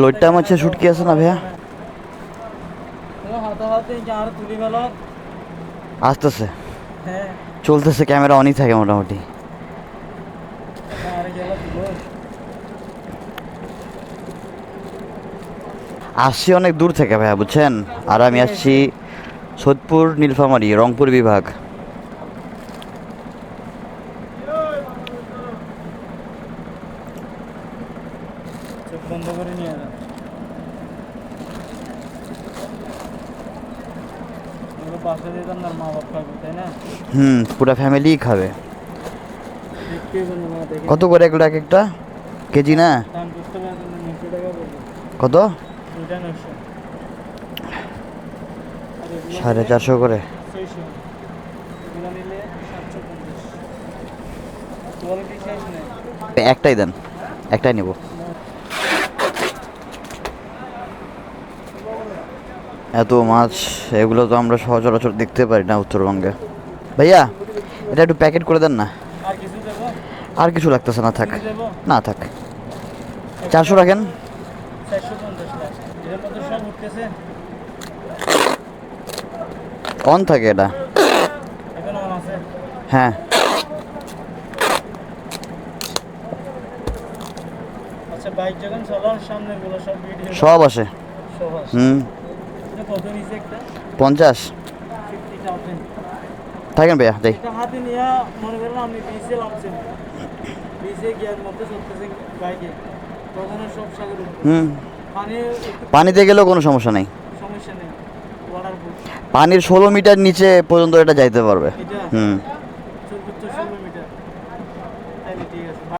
লোডটা হচ্ছে শুটকি আছে না ভাইয়া? আসতেছে। চলতেছে, ক্যামেরা অনই থাকে মোটামুটি। আসছি অনেক দূর থেকে ভাইয়া, বুঝছেন? আর আমি আসছি সোদপুর, নীলফামারী, রংপুর বিভাগ। চোখ বন্ধ করে নিয়ে যান এগুলো পাশে দিতাম মা বাপ খাবে তাই না? হুম পুরো ফ্যামিলি খাবে। কত করে এগুলো এক একটা? কেজি না? কত? সাড়ে চারশো করে। একটাই দেন একটাই নেব। এত মাছ এগুলো তো আমরা সচরাচর দেখতে পারি না উত্তরবঙ্গে। ভাইয়া এটা একটু প্যাকেট করে দেন না। আর কিছু লাগতেছে না থাক। না থাক। চারশো রাখেন। অন থাকে এটা। হ্যাঁ। আচ্ছা সব আসে সব আছে হুম। পঞ্চাশ। থাকেন ভাইয়া যাই হুম। পানিতে গেলেও কোনো সমস্যা নেই। পানির ষোলো মিটার নিচে পর্যন্ত এটা যাইতে পারবে। হুম।